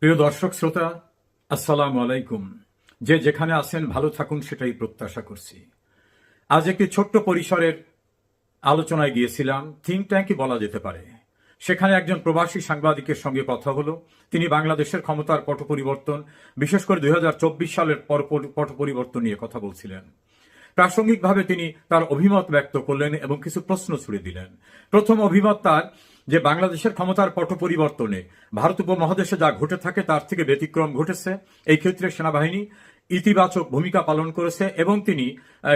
প্রিয় দর্শক, শ্রোতা, আসসালামু আলাইকুম। যে যেখানে আছেন, ভালো থাকুন, সেটাই প্রত্যাশা করছি। আজ একটি ছোট্ট পরিসরের আলোচনায় গিয়েছিলাম থিঙ্ক ট্যাঙ্কই বলা যেতে পারে। সেখানে একজন প্রবাসী সাংবাদিকের সঙ্গে কথা হলো। তিনি বাংলাদেশের ক্ষমতার পট পরিবর্তন বিশেষ করে দুই হাজার চব্বিশ সালের পট পরিবর্তন নিয়ে কথা বলছিলেন। প্রাসঙ্গিকভাবে তিনি তার অভিমত ব্যক্ত করলেন এবং কিছু প্রশ্ন ছুড়ে দিলেন। প্রথম অভিমত তার যে বাংলাদেশের ক্ষমতার পট পরিবর্তনে ভারত উপমহাদেশে যা ঘটে থাকে তার থেকে ব্যতিক্রম ঘটেছে। এই ক্ষেত্রে সেনাবাহিনী ইতিবাচক ভূমিকা পালন করেছে এবং তিনি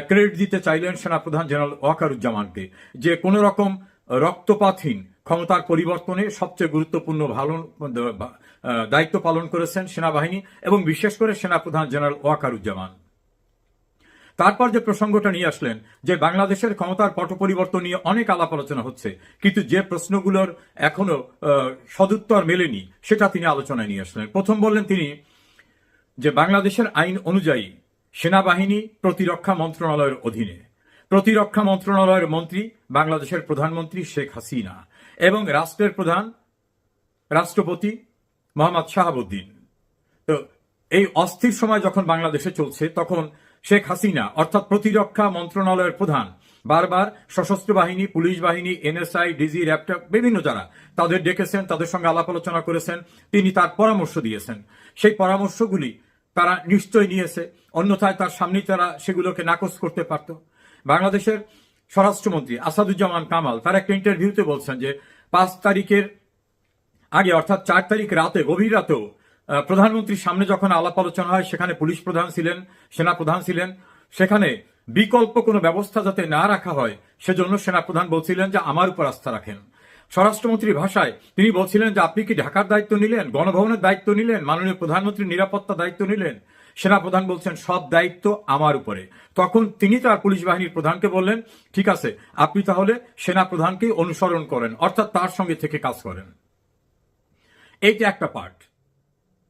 ক্রেডিট দিতে চাইলেন সেনাপ্রধান জেনারেল ওয়াকারুজ্জামানকে, যে কোনো রকম রক্তপাতহীন ক্ষমতার পরিবর্তনে সবচেয়ে গুরুত্বপূর্ণ ভালো দায়িত্ব পালন করেছেন সেনাবাহিনী এবং বিশেষ করে সেনাপ্রধান জেনারেল ওয়াকারুজ্জামান। তারপর যে প্রসঙ্গটা নিয়ে আসলেন, যে বাংলাদেশের ক্ষমতার পট পরিবর্তন নিয়ে অনেক আলাপ আলোচনা হচ্ছে, কিন্তু যে প্রশ্নগুলোর এখনও সদুত্তর মেলেনি, সেটা তিনি আলোচনায় নিয়ে আসলেন। প্রথম বললেন তিনি যে বাংলাদেশের আইন অনুযায়ী সেনাবাহিনী প্রতিরক্ষা মন্ত্রণালয়ের অধীনে। প্রতিরক্ষা মন্ত্রণালয়ের মন্ত্রী বাংলাদেশের প্রধানমন্ত্রী শেখ হাসিনা এবং রাষ্ট্রের প্রধান রাষ্ট্রপতি মোহাম্মদ শাহাবুদ্দিন। তো এই অস্থির সময় যখন বাংলাদেশে চলছে, তখন শেখ হাসিনা, অর্থাৎ প্রতিরক্ষা মন্ত্রণালয়ের প্রধান। বারবার সশস্ত্র বাহিনী, পুলিশ বাহিনী, এনএসআই, ডিজি র্যাপটপ বিভিন্ন যারা তাদের ডেকেছেন, তাদের সঙ্গে আলাপ আলোচনা করেছেন, তিনি তার পরামর্শ দিয়েছেন। সেই পরামর্শগুলি তারা নিশ্চয় নিয়েছে, অন্যথায় তার সামনেই তারা সেগুলোকে নাকচ করতে পারত। বাংলাদেশের স্বরাষ্ট্রমন্ত্রী আসাদুজ্জামান কামাল তার একটা ইন্টারভিউতে বলছেন যে, পাঁচ তারিখের আগে, অর্থাৎ চার তারিখ রাতে, গভীর রাতেও প্রধানমন্ত্রীর সামনে যখন আলাপ আলোচনা হয়, সেখানে পুলিশ প্রধান ছিলেন, সেনা প্রধান ছিলেন, সেখানে বিকল্প কোনো ব্যবস্থা যাতে না রাখা হয়, সেজন্য সেনাপ্রধান বলছিলেন যে আমার উপর আস্থা রাখেন। স্বরাষ্ট্রমন্ত্রীর ভাষায় তিনি বলছিলেন যে, আপনি কি ঢাকার দায়িত্ব নিলেন? গণভবনের দায়িত্ব নিলেন? মাননীয় প্রধানমন্ত্রীর নিরাপত্তা দায়িত্ব নিলেন? সেনাপ্রধান বলছেন, সব দায়িত্ব আমার উপরে। তখন তিনি তার পুলিশ বাহিনীর প্রধানকে বললেন, ঠিক আছে, আপনি তাহলে সেনাপ্রধানকেই অনুসরণ করেন, অর্থাৎ তার সঙ্গে থেকে কাজ করেন। এইটা একটা পার্ট।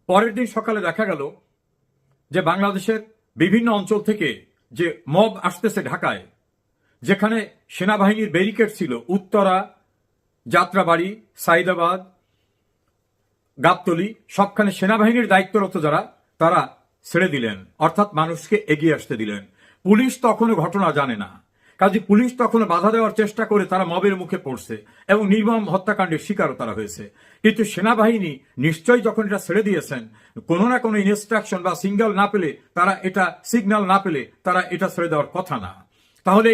পরের দিন সকালে দেখা গেল যে বাংলাদেশের বিভিন্ন অঞ্চল থেকে যে মব আসতেছে ঢাকায়, যেখানে সেনাবাহিনীর ব্যারিকেড ছিল উত্তরা, যাত্রাবাড়ি, সাইদাবাদ, গাবতলি, সবখানে সেনাবাহিনীর দায়িত্বরত যারা, তারা ছেড়ে দিলেন। অর্থাৎ মানুষকে এগিয়ে আসতে দিলেন। পুলিশ তখনও ঘটনা জানে না। কাজে পুলিশ তখন বাধা দেওয়ার চেষ্টা করে তারা মবের মুখে পড়ছে এবং নির্মম হত্যাকাণ্ডের শিকারও তারা হয়েছে। কিন্তু সেনাবাহিনী নিশ্চয়ই যখন এটা ছেড়ে দিয়েছেন, কোনো না কোনো ইনস্ট্রাকশন বা সিঙ্গেল না পেলে তারা এটা সিগন্যাল না পেলে তারা এটা ছেড়ে দেওয়ার কথা না। তাহলে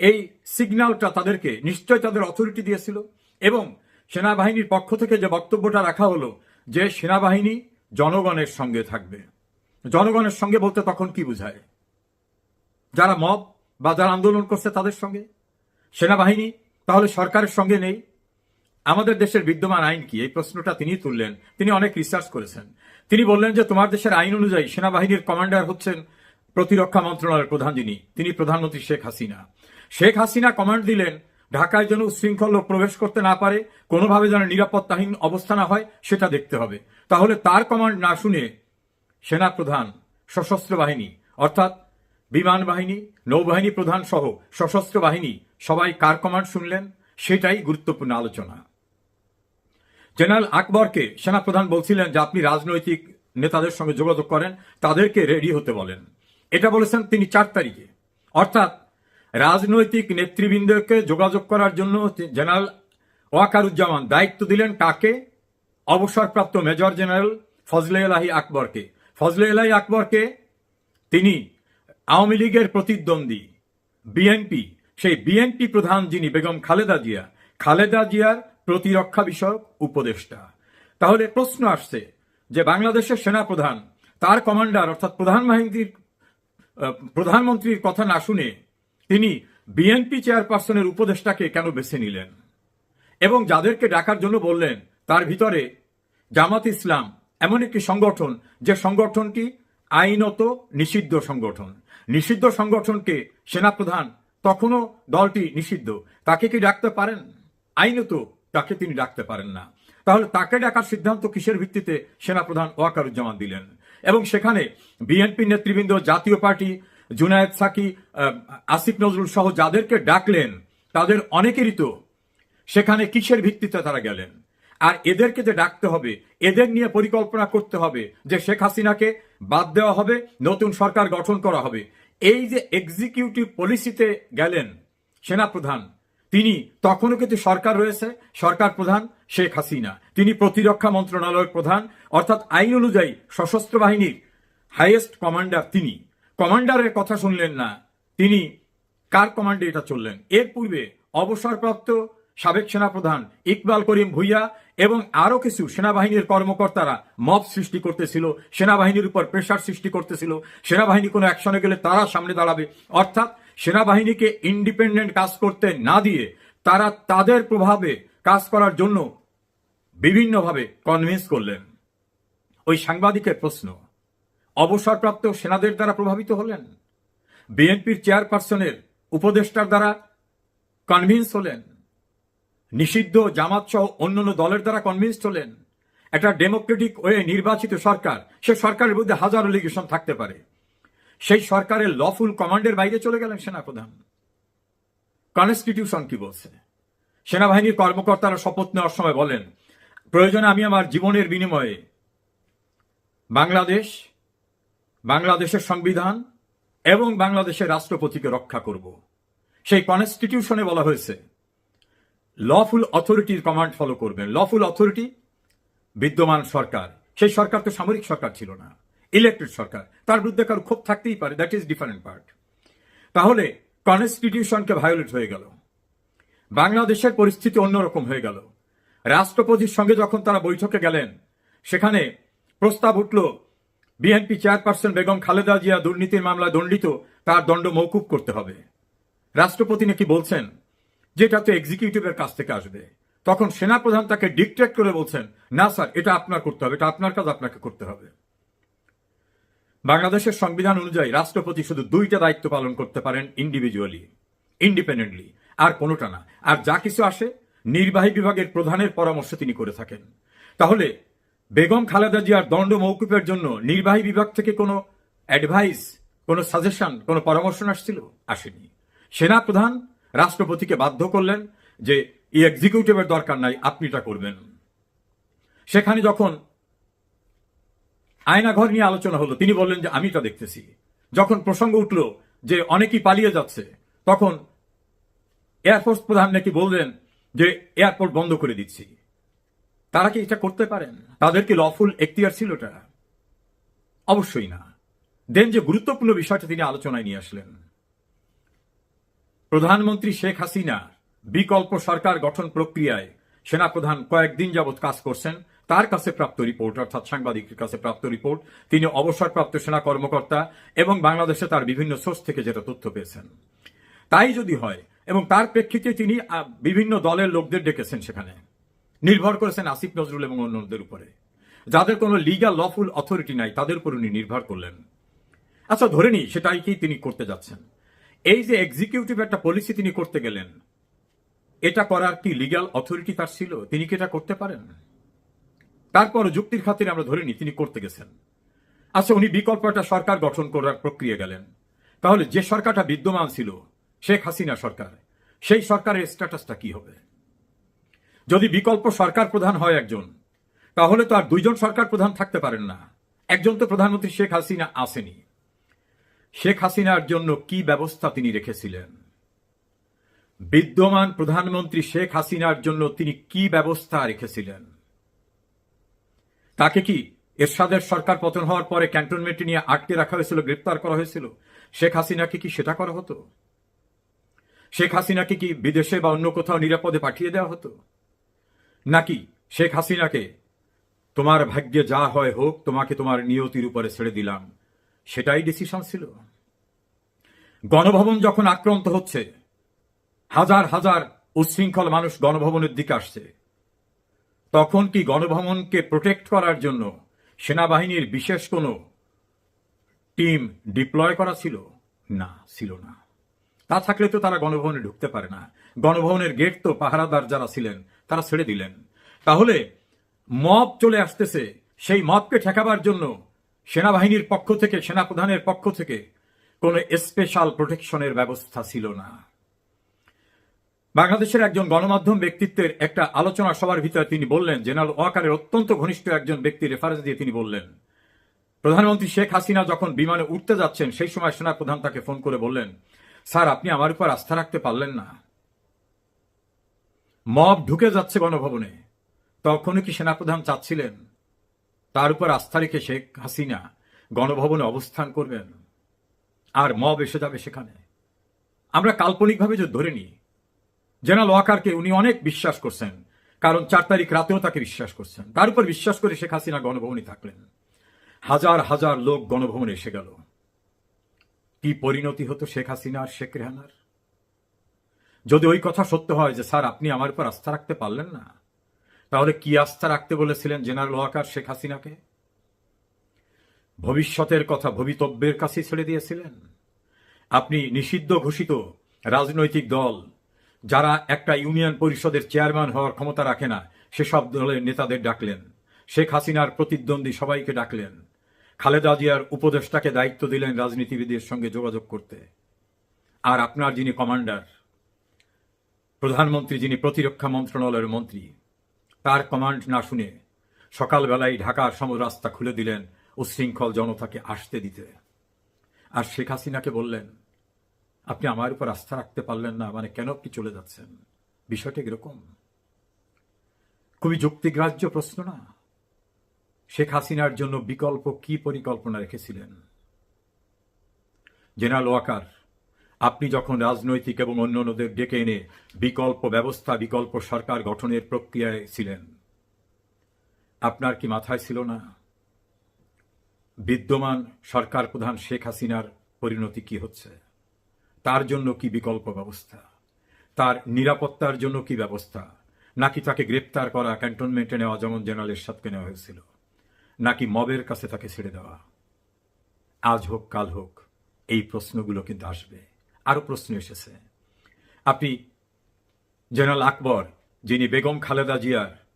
এই সিগন্যালটা তাদেরকে নিশ্চয় তাদের অথরিটি দিয়েছিল এবং সেনাবাহিনীর পক্ষ থেকে যে বক্তব্যটা রাখা হলো যে সেনাবাহিনী জনগণের সঙ্গে থাকবে। জনগণের সঙ্গে বলতে তখন কি বুঝায়? যারা মব বা যারা আন্দোলন করছে তাদের সঙ্গে? সেনাবাহিনী? তাহলে সরকারের সঙ্গে নেই? আমাদের দেশের বিদ্যমান আইন কি? এই প্রশ্নটা তিনি তুললেন। তিনি অনেক রিসার্চ করেছেন। তিনি বললেন যে, তোমার দেশের আইন অনুযায়ী সেনাবাহিনীর কমান্ডার হচ্ছেন প্রতিরক্ষা মন্ত্রণালয়ের প্রধান যিনি। তিনি প্রধানমন্ত্রী শেখ হাসিনা। শেখ হাসিনা কমান্ড দিলেন, ঢাকায় যেন উশৃঙ্খল লোক প্রবেশ করতে না পারে, কোনোভাবে যেন নিরাপত্তাহীন অবস্থা না হয়, সেটা দেখতে হবে। তাহলে তার কমান্ড না শুনে সেনা প্রধান সশস্ত্র বাহিনী, অর্থাৎ বিমান বাহিনী, নৌবাহিনী প্রধান সহ সশস্ত্র বাহিনী সবাই কার কমান্ড শুনলেন? সেটাই গুরুত্বপূর্ণ আলোচনা। জেনারেল আকবরকে সেনাপ্রধান বলছিলেন যে আপনি রাজনৈতিক নেতাদের সঙ্গে যোগাযোগ করেন, তাদেরকে রেডি হতে বলেন। এটা বলেছেন তিনি চার তারিখে। অর্থাৎ রাজনৈতিক নেতৃবৃন্দকে যোগাযোগ করার জন্য জেনারেল ওয়াকারুজ্জামান দায়িত্ব দিলেন কাকে? অবসরপ্রাপ্ত মেজর জেনারেল ফজলে এলাহি আকবরকে। ফজলে এলাহি আকবরকে তিনি আওয়ামী লীগের প্রতিদ্বন্দ্বী, বিএনপি, সেই বিএনপি প্রধান যিনি বেগম খালেদা জিয়া, খালেদা জিয়ার প্রতিরক্ষা বিষয়ক উপদেষ্টা। তাহলে প্রশ্ন আসছে যে বাংলাদেশের সেনা প্রধান তার কমান্ডার অর্থাৎ প্রধান বাহিনীর প্রধানমন্ত্রীর কথা না শুনে তিনি বিএনপি চেয়ারপারসনের উপদেষ্টাকে কেন বেছে নিলেন? এবং যাদেরকে ডাকার জন্য বললেন, তার ভিতরে জামাত ইসলাম এমন একটি সংগঠন, যে সংগঠনটি আইনত নিষিদ্ধ সংগঠন। নিষিদ্ধ সংগঠনকে সেনাপ্রধান তখনও দলটি নিষিদ্ধ। তাকে কি ডাকতে পারেন? আইনত তাকে তিনি ডাকতে পারেন না। তাহলে তাকে ডাকার সিদ্ধান্ত কিসের ভিত্তিতে সেনাপ্রধান ওয়াকারুজ্জামান দিলেন? এবং সেখানে বিএনপি নেতৃবৃন্দ, জাতীয় পার্টি, জুনায়েদ সাকি আসিফ নজরুল সহ যাদেরকে ডাকলেন, তাদের অনেকেরই তো সেখানে কিসের ভিত্তিতে তারা গেলেন? আর এদেরকে যে ডাকতে হবে, এদের নিয়ে পরিকল্পনা করতে হবে যে শেখ হাসিনাকে বাদ দেওয়া হবে, নতুন সরকার গঠন করা হবে। এই যে এক্সিকিউটিভ পলিসিতে গেলেন সেনাপ্রধান, তিনি তখনও কিন্তু সরকার রয়েছে, সরকার প্রধান শেখ হাসিনা। তিনি প্রতিরক্ষা মন্ত্রণালয়ের প্রধান, অর্থাৎ আইন অনুযায়ী সশস্ত্র বাহিনীর হাইয়েস্ট কমান্ডার তিনি। কমান্ডারের কথা শুনলেন না, তিনি কার কমান্ডে এটা চললেন? এর পূর্বে অবসরপ্রাপ্ত সাবেক সেনাপ্রধান ইকবাল করিম ভুইয়া এবং আরও কিছু সেনাবাহিনীর কর্মকর্তারা মব সৃষ্টি করতেছিল, সেনাবাহিনীর উপর প্রেশার সৃষ্টি করতেছিল। সেনাবাহিনী কোনো অ্যাকশনে গেলে তারা সামনে দাঁড়াবে। অর্থাৎ সেনাবাহিনীকে ইন্ডিপেন্ডেন্ট কাজ করতে না দিয়ে তারা তাদের প্রভাবে কাজ করার জন্য বিভিন্নভাবে কনভিন্স করলেন। ওই সাংবাদিকের প্রশ্ন, অবসরপ্রাপ্ত সেনাদের দ্বারা প্রভাবিত হলেন? বিএনপির চেয়ারপারসনের উপদেষ্টার দ্বারা কনভিন্স হলেন? নিষিদ্ধ জামাত সহ অন্যান্য দলের দ্বারা কনভিন্স হলেন। একটা ডেমোক্রেটিক ওয়ে নির্বাচিত সরকার, সে সরকারের মধ্যে হাজারো লিগেশন থাকতে পারে। সেই সরকারের লফুল কমান্ডের বাইরে চলে গেলেন সেনাপ্রধান। কনস্টিটিউশন কি বলছে? সেনাবাহিনীর কর্মকর্তারা শপথ নেওয়ার সময় বলেন, প্রয়োজনে আমি আমার জীবনের বিনিময়ে বাংলাদেশ, বাংলাদেশের সংবিধান এবং বাংলাদেশের রাষ্ট্রপতিকে রক্ষা করব। সেই কনস্টিটিউশনে বলা হয়েছে লফুল অথরিটির কমান্ড ফলো করবেন। লফুল অথরিটি বিদ্যমান সরকার। সেই সরকার তো সামরিক সরকার ছিল না ইলেকটেড সরকার। তার বিরুদ্ধে কারও ক্ষোভ থাকতেই পারে দ্যাট ইজ ডিফারেন্ট পার্ট তাহলে কনস্টিটিউশনকে ভায়োলেট হয়ে গেল। বাংলাদেশের পরিস্থিতি অন্যরকম হয়ে গেল। রাষ্ট্রপতির সঙ্গে যখন তারা বৈঠকে গেলেন, সেখানে প্রস্তাব উঠল, বিএনপি চেয়ারপারসন বেগম খালেদা জিয়া দুর্নীতির মামলায় দণ্ডিত, তার দণ্ড মৌকুব করতে হবে। রাষ্ট্রপতি নাকি বলছেন যে এটা তো এক্সিকিউটিভের কাছ থেকে আসবে। তখন সেনাপ্রধান তাকে ডিকটেক্ট করে বলছেন, না স্যার, এটা আপনার করতে হবে, এটা আপনার কাজ, আপনাকে করতে হবে। বাংলাদেশের সংবিধান অনুযায়ী রাষ্ট্রপতি শুধু দুইটা দায়িত্ব পালন করতে পারেন ইন্ডিভিজুয়ালি ইন্ডিপেন্ডেন্টলি আর কোনোটা না। আর যা কিছু আসে, নির্বাহী বিভাগের প্রধানের পরামর্শ তিনি করে থাকেন। তাহলে, বেগম খালেদা জিয়ার দণ্ড মৌকুফের জন্য নির্বাহী বিভাগ থেকে কোনো অ্যাডভাইস কোনো সাজেশন কোনো পরামর্শ আসছিল? আসেনি। সেনাপ্রধান রাষ্ট্রপতিকে বাধ্য করলেন যে এই এক্সিকিউটিভের দরকার নাই আপনি এটা করবেন। সেখানে যখন আয়নাঘর নিয়ে আলোচনা হলো, তিনি বললেন যে আমি এটা দেখতেছি। যখন প্রসঙ্গ উঠল যে অনেকেই পালিয়ে যাচ্ছে, তখন এয়ারফোর্স প্রধান নাকি বললেন যে এয়ারপোর্ট বন্ধ করে দিচ্ছি। তারা কি এটা করতে পারেন? তাদের কি লফুল এখতিয়ার ছিল এটা? অবশ্যই না। দেন যে গুরুত্বপূর্ণ বিষয়টা তিনি আলোচনায় নিয়ে আসলেন। প্রধানমন্ত্রী শেখ হাসিনা বিকল্প সরকার গঠন প্রক্রিয়ায় সেনাপ্রধান কয়েকদিন যাবৎ কাজ করছেন। তার কাছে প্রাপ্ত রিপোর্ট, অর্থাৎ সাংবাদিকের কাছে প্রাপ্ত রিপোর্ট, তিনি অবসরপ্রাপ্ত সেনা কর্মকর্তা এবং বাংলাদেশে তার বিভিন্ন সোর্স থেকে যেটা তথ্য পেয়েছেন। তাই যদি হয়, এবং তার প্রেক্ষিতে তিনি বিভিন্ন দলের লোকদের ডেকেছেন সেখানে। নির্ভর করেছেন আসিফ নজরুল এবং অন্যদের উপরে। যাদের কোনো লিগাল লফুল অথরিটি নাই, তাদের উপর উনি নির্ভর করলেন। আচ্ছা ধরে নিই, সেটাই কি তিনি করতে যাচ্ছেন? এই যে এক্সিকিউটিভ একটা পলিসি তিনি করতে গেলেন, এটা করার কি লিগ্যাল অথরিটি তার ছিল? তিনি কি এটা করতে পারেন? তারপর যুক্তির খাতিরে আমরা ধরে নিই, তিনি করতে গেছেন। আচ্ছা উনি বিকল্প একটা সরকার গঠন করার প্রক্রিয়া গেলেন। তাহলে যে সরকারটা বিদ্যমান ছিল, শেখ হাসিনা সরকার, সেই সরকারের স্ট্যাটাসটা কি হবে? যদি বিকল্প সরকার প্রধান হয় একজন, তাহলে তো আর দুইজন সরকার প্রধান থাকতে পারেন না। একজন তো প্রধানমন্ত্রী শেখ হাসিনা আসেনি। শেখ হাসিনার জন্য কি ব্যবস্থা তিনি রেখেছিলেন? বিদ্যমান প্রধানমন্ত্রী শেখ হাসিনার জন্য তিনি কি ব্যবস্থা রেখেছিলেন? তাকে কি এরশাদের সরকার পতন হওয়ার পরে ক্যান্টনমেন্টে নিয়ে আটকে রাখা হয়েছিল, গ্রেপ্তার করা হয়েছিল? শেখ হাসিনাকে কি সেটা করা হতো? শেখ হাসিনাকে কি বিদেশে বা অন্য কোথাও নিরাপদে পাঠিয়ে দেওয়া হতো? নাকি শেখ হাসিনাকে, তোমার ভাগ্যে যা হয় হোক, তোমাকে তোমার নিয়তির উপরে ছেড়ে দিলাম। সেটাই ডিসিশন ছিল। গণভবন যখন আক্রান্ত হচ্ছে, হাজার হাজার উচ্ছৃঙ্খল মানুষ গণভবনের দিকে আসছে। তখন কি গণভবনকে প্রোটেক্ট করার জন্য সেনাবাহিনীর বিশেষ কোনো টিম ডিপ্লয় করা ছিল? না ছিল না। তা থাকলে তো তারা গণভবনে ঢুকতে পারে না। গণভবনের গেট তো পাহারাদার যারা ছিলেন, তারা ছেড়ে দিলেন। তাহলে মব চলে আসতেছে, সেই মবকে ঠেকাবার জন্য সেনাবাহিনীর পক্ষ থেকে, সেনাপ্রধানের পক্ষ থেকে কোনো স্পেশাল প্রোটেকশনের ব্যবস্থা ছিল না। বাংলাদেশের একজন গণমাধ্যম ব্যক্তিত্বের একটা আলোচনা সভার ভিতরে তিনি বললেন, জেনারেল ওয়াকারের অত্যন্ত ঘনিষ্ঠ একজন ব্যক্তি রেফারেন্স দিয়ে তিনি বললেন, প্রধানমন্ত্রী শেখ হাসিনা যখন বিমানে উঠতে যাচ্ছেন, সেই সময় সেনাপ্রধান তাকে ফোন করে বললেন, স্যার, আপনি আমার উপর আস্থা রাখতে পারলেন না। মব ঢুকে যাচ্ছে গণভবনে। তখনও কি সেনাপ্রধান চাচ্ছিলেন? তার উপর আস্থা রেখে শেখ হাসিনা গণভবনে অবস্থান করবেন। আর মব এসে যাবে সেখানে। আমরা কাল্পনিকভাবে যদি ধরে নিই, জেনারেল ওয়াকারকে উনি অনেক বিশ্বাস করছেন, কারণ চার তারিখ রাতেও তাকে বিশ্বাস করছেন। তার উপর বিশ্বাস করে শেখ হাসিনা গণভবনে থাকলেন। হাজার হাজার লোক গণভবনে এসে গেল। কি পরিণতি হতো শেখ হাসিনা আর শেখ রেহানার? যদি ওই কথা সত্য হয় যে, স্যার, আপনি আমার উপর আস্থা রাখতে পারলেন না তাহলে কি আস্থা রাখতে বলেছিলেন জেনারেল ওয়াকার শেখ হাসিনাকে? ভবিষ্যতের কথা ভবিতব্যের কাছে ছেড়ে দিয়েছিলেন? আপনি নিষিদ্ধ ঘোষিত রাজনৈতিক দল, যারা একটা ইউনিয়ন পরিষদের চেয়ারম্যান হওয়ার ক্ষমতা রাখে না, সেসব দলের নেতাদের ডাকলেন। শেখ হাসিনার প্রতিদ্বন্দ্বী সবাইকে ডাকলেন। খালেদা জিয়ার উপদেষ্টাকে দায়িত্ব দিলেন রাজনীতিবিদের সঙ্গে যোগাযোগ করতে। আর আপনার যিনি কমান্ডার, প্রধানমন্ত্রী যিনি প্রতিরক্ষা মন্ত্রণালয়ের মন্ত্রী তার কমান্ড না শুনে সকালবেলায় ঢাকার সম রাস্তা খুলে দিলেন উচ্ছৃঙ্খল জনতাকে আসতে দিতে। আর শেখ হাসিনাকে বললেন, আপনি আমার উপর আস্থা রাখতে পারলেন না মানে কেন আপনি চলে যাচ্ছেন? বিষয়টা এরকম খুবই যুক্তিগ্রাহ্য প্রশ্ন না? শেখ হাসিনার জন্য বিকল্প কি পরিকল্পনা রেখেছিলেন? জেনারেল ওয়াকার আপনি যখন রাজনৈতিক এবং অন্যান্যদের ডেকে এনে বিকল্প ব্যবস্থা, বিকল্প সরকার গঠনের প্রক্রিয়ায় ছিলেন, আপনার কি মাথায় ছিল না? বিদ্যমান সরকার প্রধান শেখ হাসিনার পরিণতি কি হচ্ছে? তার জন্য কি বিকল্প ব্যবস্থা? তার নিরাপত্তার জন্য কি ব্যবস্থা? নাকি তাকে গ্রেপ্তার করা, ক্যান্টনমেন্টে নেওয়া যেমন জেনারেল এরশাদকে নেওয়া হয়েছিল, নাকি মবের কাছে তাকে ছেড়ে দেওয়া? আজ হোক, কাল হোক, এই প্রশ্নগুলো কিন্তু আসবে। আরও প্রশ্ন এসেছে। আপনি জেনারেল আকবর, যিনি বেগম খালেদা জিয়ার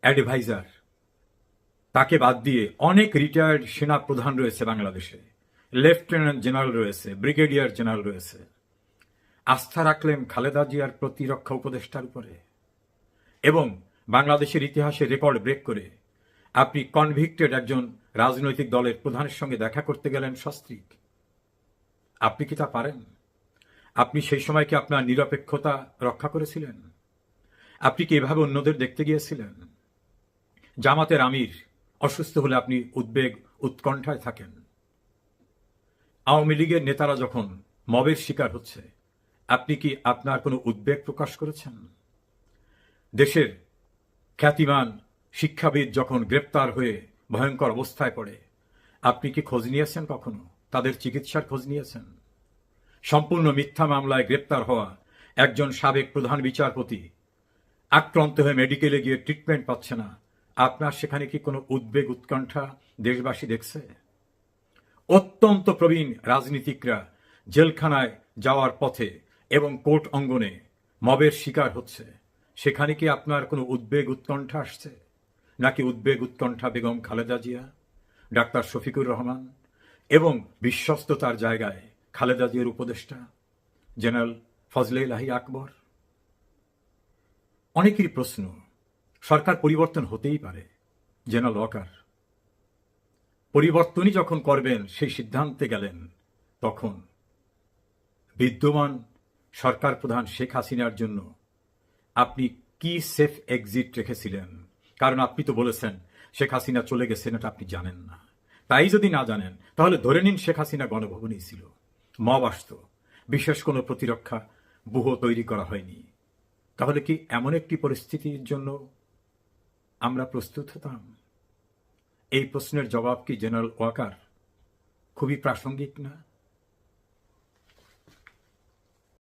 অ্যাডভাইজার, তাকে বাদ দিয়ে অনেক রিটায়ার্ড সেনা প্রধান রয়েছে বাংলাদেশে। লেফটেন্যান্ট জেনারেল রয়েছে ব্রিগেডিয়ার জেনারেল রয়েছে। আস্থা রাখলেন খালেদা জিয়ার প্রতিরক্ষা উপদেষ্টার উপরে। এবং বাংলাদেশের ইতিহাসে রেকর্ড ব্রেক করে আপনি কনভিক্টেড একজন রাজনৈতিক দলের প্রধানের সঙ্গে দেখা করতে গেলেন সস্ত্রীক। আপনি কি তা পারেন? আপনি সেই সময় কি আপনার নিরপেক্ষতা রক্ষা করেছিলেন? আপনি কি এভাবে অন্যদের দেখতে গিয়েছিলেন? জামাতের আমির অসুস্থ হলে আপনি উদ্বেগ, উৎকণ্ঠায় থাকেন। আওয়ামী লীগের নেতারা যখন মবের শিকার হচ্ছে, আপনি কি আপনার কোনো উদ্বেগ প্রকাশ করেছেন? দেশের খ্যাতিমান শিক্ষাবিদ যখন গ্রেপ্তার হয়ে ভয়ঙ্কর অবস্থায় পড়ে, আপনি কি খোঁজ নিয়েছেন কখনো? তাদের চিকিৎসার খোঁজ নিয়েছেন। সম্পূর্ণ মিথ্যা মামলায় গ্রেপ্তার হওয়া একজন সাবেক প্রধান বিচারপতি। আক্রান্ত হয়ে মেডিকেলে গিয়ে ট্রিটমেন্ট পাচ্ছে না। আপনার সেখানে কি কোনো উদ্বেগ, উৎকণ্ঠা দেশবাসী দেখছে? অত্যন্ত প্রবীণ রাজনীতিকরা জেলখানায় যাওয়ার পথে এবং কোর্ট অঙ্গনে মবের শিকার হচ্ছে। সেখানে কি আপনার কোনো উদ্বেগ, উৎকণ্ঠা আসছে? নাকি উদ্বেগ, উৎকণ্ঠা বেগম খালেদা জিয়া? ডাক্তার শফিকুর রহমান? এবং বিশ্বস্ততার জায়গায় খালেদা জিয়ার উপদেষ্টা, জেনারেল ফজলে লাহি আকবর। অনেকেরই প্রশ্ন, সরকার পরিবর্তন হতেই পারে, জেনারেল ওয়াকার। পরিবর্তনই যখন করবেন, সেই সিদ্ধান্তে গেলেন, তখন বিদ্যমান সরকার প্রধান শেখ হাসিনার জন্য আপনি কি সেফ এক্সিট রেখেছিলেন? কারণ আপনি তো বলেছেন, শেখ হাসিনা চলে গেছেন, এটা আপনি জানেন না। তাই যদি না জানেন, তাহলে ধরে নিন শেখ হাসিনা গণভবনেই ছিল। মব আসত। বিশেষ কোনো প্রতিরক্ষা বুহ তৈরি করা হয়নি। তাহলে কি এমন একটি পরিস্থিতির জন্য আমরা প্রস্তুত হতাম? এই প্রশ্নের জবাব কি জেনারেল ওয়াকার? খুবই প্রাসঙ্গিক না?